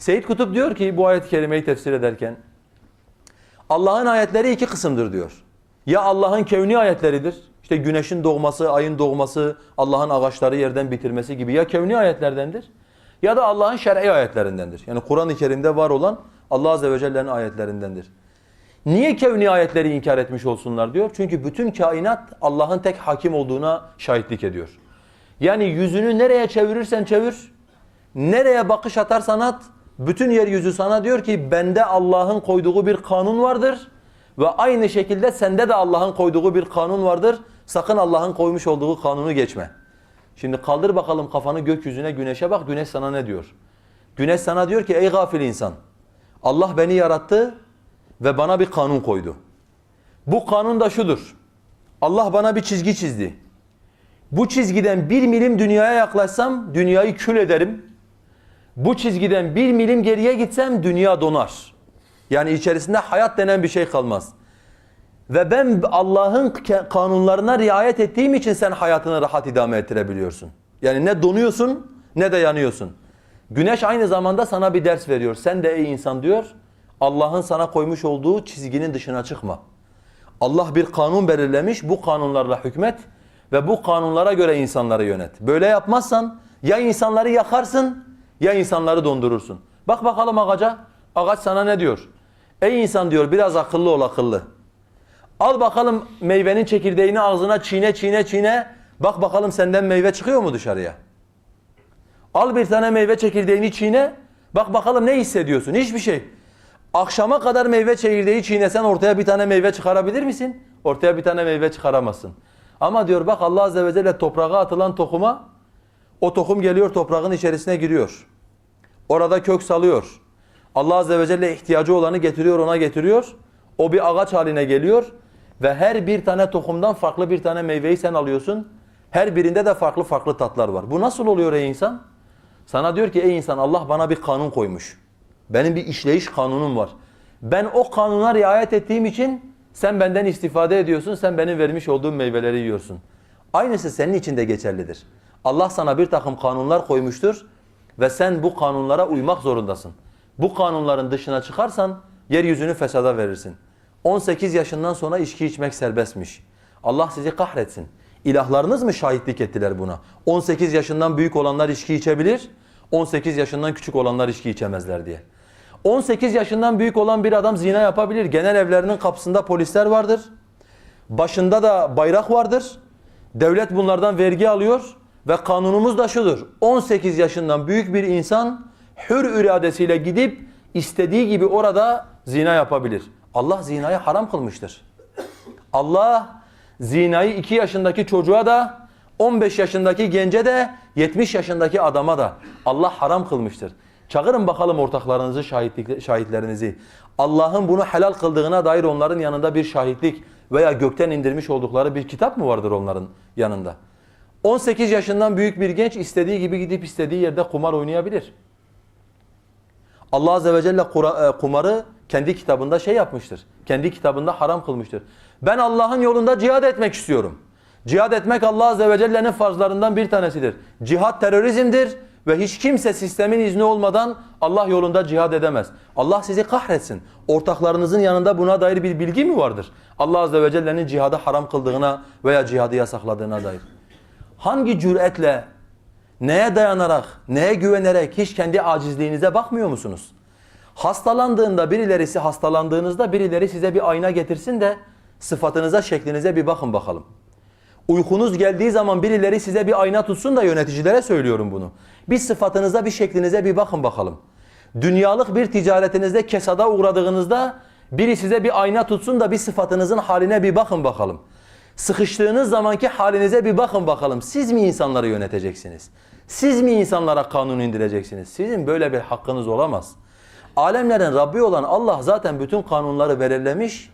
Seyyid Kutup diyor ki bu ayet-i kerimeyi tefsir ederken Allah'ın ayetleri iki kısımdır diyor. Ya Allah'ın kevni ayetleridir. İşte güneşin doğması, ayın doğması, Allah'ın ağaçları yerden bitirmesi gibi ya kevni ayetlerdendir ya da Allah'ın şer'i ayetlerindendir. Yani Kur'an-ı Kerim'de var olan Allah Azze ve Celle'nin ayetlerindendir. Niye kevni ayetleri inkar etmiş olsunlar diyor? Çünkü bütün kainat Allah'ın tek hakim olduğuna şahitlik ediyor. Yani yüzünü nereye çevirirsen çevir, nereye bakış atarsan at, bütün yeryüzü sana diyor ki bende Allah'ın koyduğu bir kanun vardır ve aynı şekilde sende de Allah'ın koyduğu bir kanun vardır. Sakın Allah'ın koymuş olduğu kanunu geçme. Şimdi kaldır bakalım kafanı gökyüzüne, güneşe bak. Güneş sana ne diyor? Güneş sana diyor ki ey gafil insan. Allah beni yarattı ve bana bir kanun koydu. Bu kanun da şudur. Allah bana bir çizgi çizdi. Bu çizgiden bir milim dünyaya yaklaşsam dünyayı kül ederim. Bu çizgiden bir milim geriye gitsem dünya donar. Yani içerisinde hayat denen bir şey kalmaz. Ve ben Allah'ın kanunlarına riayet ettiğim için sen hayatını rahat idame ettirebiliyorsun. Yani ne donuyorsun ne de yanıyorsun. Güneş aynı zamanda sana bir ders veriyor. Sen de ey insan diyor Allah'ın sana koymuş olduğu çizginin dışına çıkma. Allah bir kanun belirlemiş bu kanunlarla hükmet ve bu kanunlara göre insanları yönet. Böyle yapmazsan ya insanları yakarsın ya insanları dondurursun. Bak bakalım ağaca. Ağaç sana ne diyor? Ey insan diyor biraz akıllı ol akıllı. Al bakalım meyvenin çekirdeğini ağzına çiğne çiğne çiğne. Bak bakalım senden meyve çıkıyor mu dışarıya? Al bir tane meyve çekirdeğini çiğne. Bak bakalım ne hissediyorsun? Hiçbir şey. Akşama kadar meyve çekirdeği çiğnesen ortaya bir tane meyve çıkarabilir misin? Ortaya bir tane meyve çıkaramazsın. Ama diyor bak Allah Azze ve Celle toprağa atılan tohuma o tohum geliyor toprağın içerisine giriyor. Orada kök salıyor. Allah Azze ve Celle ihtiyacı olanı getiriyor ona getiriyor. O bir ağaç haline geliyor ve her bir tane tohumdan farklı bir tane meyveyi sen alıyorsun. Her birinde de farklı farklı tatlar var. Bu nasıl oluyor ey insan? Sana diyor ki ey insan Allah bana bir kanun koymuş. Benim bir işleyiş kanunum var. Ben o kanuna riayet ettiğim için sen benden istifade ediyorsun. Sen benim vermiş olduğum meyveleri yiyorsun. Aynısı senin için de geçerlidir. Allah sana bir takım kanunlar koymuştur ve sen bu kanunlara uymak zorundasın. Bu kanunların dışına çıkarsan yeryüzünü fesada verirsin. 18 yaşından sonra içki içmek serbestmiş. Allah sizi kahretsin. İlahlarınız mı şahitlik ettiler buna? 18 yaşından büyük olanlar içki içebilir, 18 yaşından küçük olanlar içki içemezler diye. 18 yaşından büyük olan bir adam zina yapabilir. Genel evlerinin kapısında polisler vardır. Başında da bayrak vardır. Devlet bunlardan vergi alıyor ve kanunumuz da şudur. 18 yaşından büyük bir insan hür iradesiyle gidip istediği gibi orada zina yapabilir. Allah zinayı haram kılmıştır. Allah zinayı 2 yaşındaki çocuğa da 15 yaşındaki gence de 70 yaşındaki adama da Allah haram kılmıştır. Çağırın bakalım ortaklarınızı, şahitlik, şahitlerinizi. Allah'ın bunu helal kıldığına dair onların yanında bir şahitlik veya gökten indirmiş oldukları bir kitap mı vardır onların yanında? 18 yaşından büyük bir genç istediği gibi gidip istediği yerde kumar oynayabilir. Allah Azze ve Celle e, kumarı kendi kitabında şey yapmıştır. Kendi kitabında haram kılmıştır. Ben Allah'ın yolunda cihad etmek istiyorum. Cihad etmek Allah Azze ve Celle'nin farzlarından bir tanesidir. Cihad terörizmdir ve hiç kimse sistemin izni olmadan Allah yolunda cihad edemez. Allah sizi kahretsin. Ortaklarınızın yanında buna dair bir bilgi mi vardır? Allah Azze ve Celle'nin cihadı haram kıldığına veya cihadı yasakladığına dair. Hangi cüretle, neye dayanarak, neye güvenerek hiç kendi acizliğinize bakmıyor musunuz? Hastalandığında birilerisi hastalandığınızda birileri size bir ayna getirsin de sıfatınıza, şeklinize bir bakın bakalım. Uykunuz geldiği zaman birileri size bir ayna tutsun da yöneticilere söylüyorum bunu. Bir sıfatınıza, bir şeklinize bir bakın bakalım. Dünyalık bir ticaretinizde kesada uğradığınızda biri size bir ayna tutsun da bir sıfatınızın haline bir bakın bakalım. Sıkıştığınız zamanki halinize bir bakın bakalım. Siz mi insanları yöneteceksiniz? Siz mi insanlara kanun indireceksiniz? Sizin böyle bir hakkınız olamaz. Alemlerin Rabbi olan Allah zaten bütün kanunları belirlemiş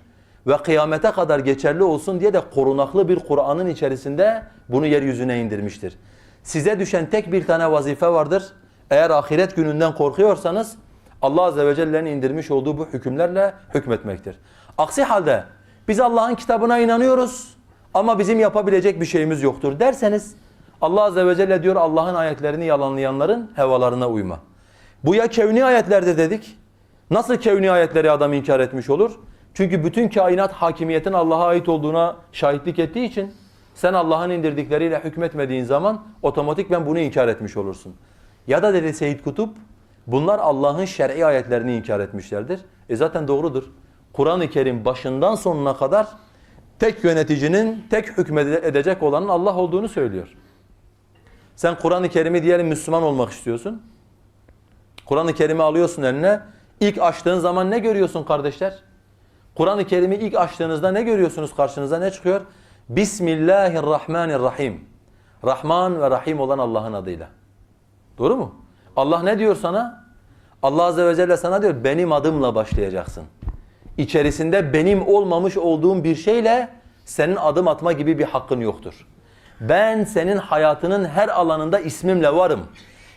ve kıyamete kadar geçerli olsun diye de korunaklı bir Kur'an'ın içerisinde bunu yeryüzüne indirmiştir. Size düşen tek bir tane vazife vardır. Eğer ahiret gününden korkuyorsanız Allah Azze ve Celle'nin indirmiş olduğu bu hükümlerle hükmetmektir. Aksi halde biz Allah'ın kitabına inanıyoruz ama bizim yapabilecek bir şeyimiz yoktur derseniz Allah Azze ve Celle diyor Allah'ın ayetlerini yalanlayanların hevalarına uyma. Bu ya kevni ayetlerdir dedik. Nasıl kevni ayetleri adam inkar etmiş olur? Çünkü bütün kainat hakimiyetin Allah'a ait olduğuna şahitlik ettiği için sen Allah'ın indirdikleriyle hükmetmediğin zaman otomatik ben bunu inkar etmiş olursun. Ya da dedi Seyyid Kutup bunlar Allah'ın şer'i ayetlerini inkar etmişlerdir. E zaten doğrudur. Kur'an-ı Kerim başından sonuna kadar tek yöneticinin, tek hükmedecek olanın Allah olduğunu söylüyor. Sen Kur'an-ı Kerim'i diyelim Müslüman olmak istiyorsun. Kur'an-ı Kerim'i alıyorsun eline. İlk açtığın zaman ne görüyorsun kardeşler? Kur'an-ı Kerim'i ilk açtığınızda ne görüyorsunuz karşınıza ne çıkıyor? Bismillahirrahmanirrahim. Rahman ve Rahim olan Allah'ın adıyla. Doğru mu? Allah ne diyor sana? Allah Azze ve Celle sana diyor benim adımla başlayacaksın. İçerisinde benim olmamış olduğum bir şeyle senin adım atma gibi bir hakkın yoktur. Ben senin hayatının her alanında ismimle varım.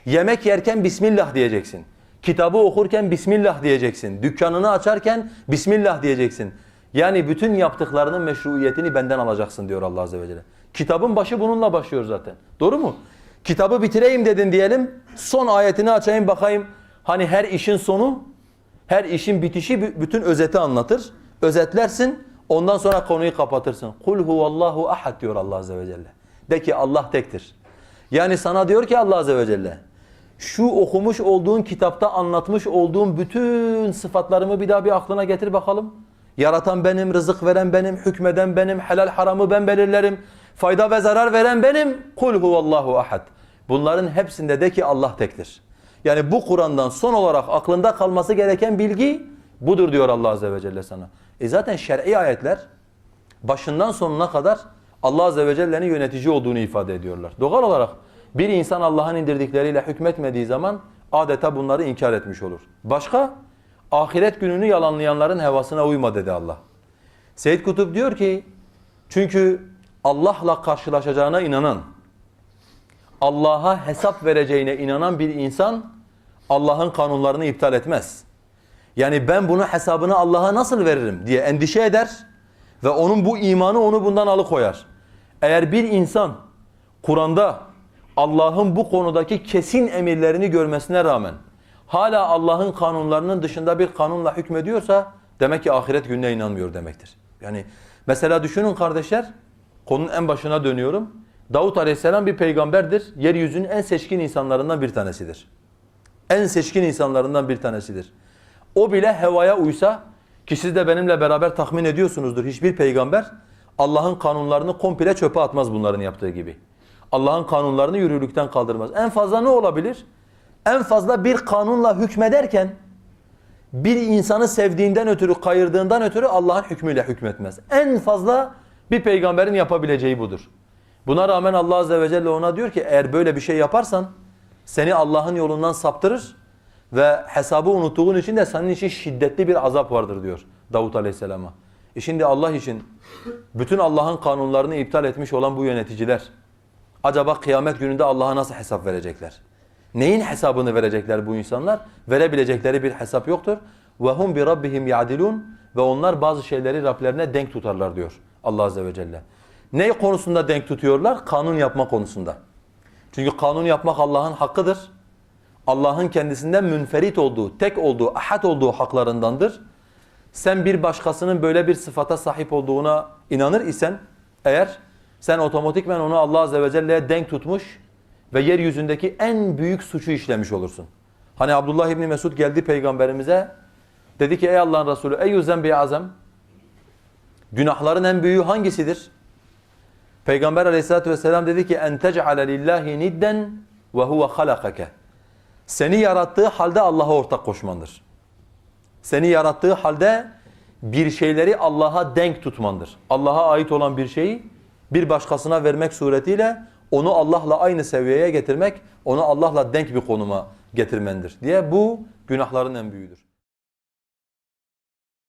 Yemek yerken Bismillah diyeceksin. Kitabı okurken Bismillah diyeceksin. Dükkanını açarken Bismillah diyeceksin. Yani bütün yaptıklarının meşruiyetini benden alacaksın diyor Allah Azze ve Celle. Kitabın başı bununla başlıyor zaten. Doğru mu? Kitabı bitireyim dedin diyelim. Son ayetini açayım bakayım. Hani her işin sonu, her işin bitişi bütün özeti anlatır. Özetlersin. Ondan sonra konuyu kapatırsın. Kul huvallahu ahad diyor Allah Azze ve Celle. De ki Allah tektir. Yani sana diyor ki Allah Azze ve Celle şu okumuş olduğun kitapta anlatmış olduğum bütün sıfatlarımı bir daha bir aklına getir bakalım. Yaratan benim, rızık veren benim, hükmeden benim, helal haramı ben belirlerim. Fayda ve zarar veren benim. Kul huvallahu ahad. Bunların hepsinde de ki Allah tektir. Yani bu Kur'an'dan son olarak aklında kalması gereken bilgi budur diyor Allah Azze ve Celle sana. E zaten şer'i ayetler başından sonuna kadar Allah Azze ve Celle'nin yönetici olduğunu ifade ediyorlar. Doğal olarak bir insan Allah'ın indirdikleriyle hükmetmediği zaman adeta bunları inkar etmiş olur. Başka? Ahiret gününü yalanlayanların hevasına uyma dedi Allah. Seyyid Kutup diyor ki çünkü Allah'la karşılaşacağına inanan, Allah'a hesap vereceğine inanan bir insan Allah'ın kanunlarını iptal etmez. Yani ben bunu hesabını Allah'a nasıl veririm diye endişe eder ve onun bu imanı onu bundan alıkoyar. Eğer bir insan Kur'an'da Allah'ın bu konudaki kesin emirlerini görmesine rağmen hala Allah'ın kanunlarının dışında bir kanunla hükmediyorsa demek ki ahiret gününe inanmıyor demektir. Yani mesela düşünün kardeşler, konunun en başına dönüyorum. Davut Aleyhisselam bir peygamberdir. Yeryüzünün en seçkin insanlarından bir tanesidir. En seçkin insanlarından bir tanesidir. O bile hevaya uysa ki siz de benimle beraber tahmin ediyorsunuzdur. Hiçbir peygamber Allah'ın kanunlarını komple çöpe atmaz bunların yaptığı gibi. Allah'ın kanunlarını yürürlükten kaldırmaz. En fazla ne olabilir? En fazla bir kanunla hükmederken bir insanı sevdiğinden ötürü, kayırdığından ötürü Allah'ın hükmüyle hükmetmez. En fazla bir peygamberin yapabileceği budur. Buna rağmen Allah Azze ve Celle ona diyor ki eğer böyle bir şey yaparsan seni Allah'ın yolundan saptırır ve hesabı unuttuğun için de senin için şiddetli bir azap vardır diyor Davut Aleyhisselam'a. E şimdi Allah için bütün Allah'ın kanunlarını iptal etmiş olan bu yöneticiler acaba kıyamet gününde Allah'a nasıl hesap verecekler? Neyin hesabını verecekler bu insanlar? Verebilecekleri bir hesap yoktur. وَهُمْ بِرَبِّهِمْ يَعْدِلُونَ Ve onlar bazı şeyleri Rablerine denk tutarlar diyor Allah Azze ve Celle. Ne konusunda denk tutuyorlar? Kanun yapma konusunda. Çünkü kanun yapmak Allah'ın hakkıdır. Allah'ın kendisinden münferit olduğu, tek olduğu, ahad olduğu haklarındandır. Sen bir başkasının böyle bir sıfata sahip olduğuna inanır isen eğer sen otomatikmen onu Allah Azze ve Celle'ye denk tutmuş ve yeryüzündeki en büyük suçu işlemiş olursun. Hani Abdullah İbni Mesud geldi peygamberimize dedi ki ey Allah'ın Resulü ey zembi azam günahların en büyüğü hangisidir? Peygamber aleyhissalatü vesselam dedi ki en tec'ale lillahi nidden ve huve. Seni yarattığı halde Allah'a ortak koşmandır. Seni yarattığı halde bir şeyleri Allah'a denk tutmandır. Allah'a ait olan bir şeyi bir başkasına vermek suretiyle onu Allah'la aynı seviyeye getirmek, onu Allah'la denk bir konuma getirmendir diye bu günahların en büyüğüdür.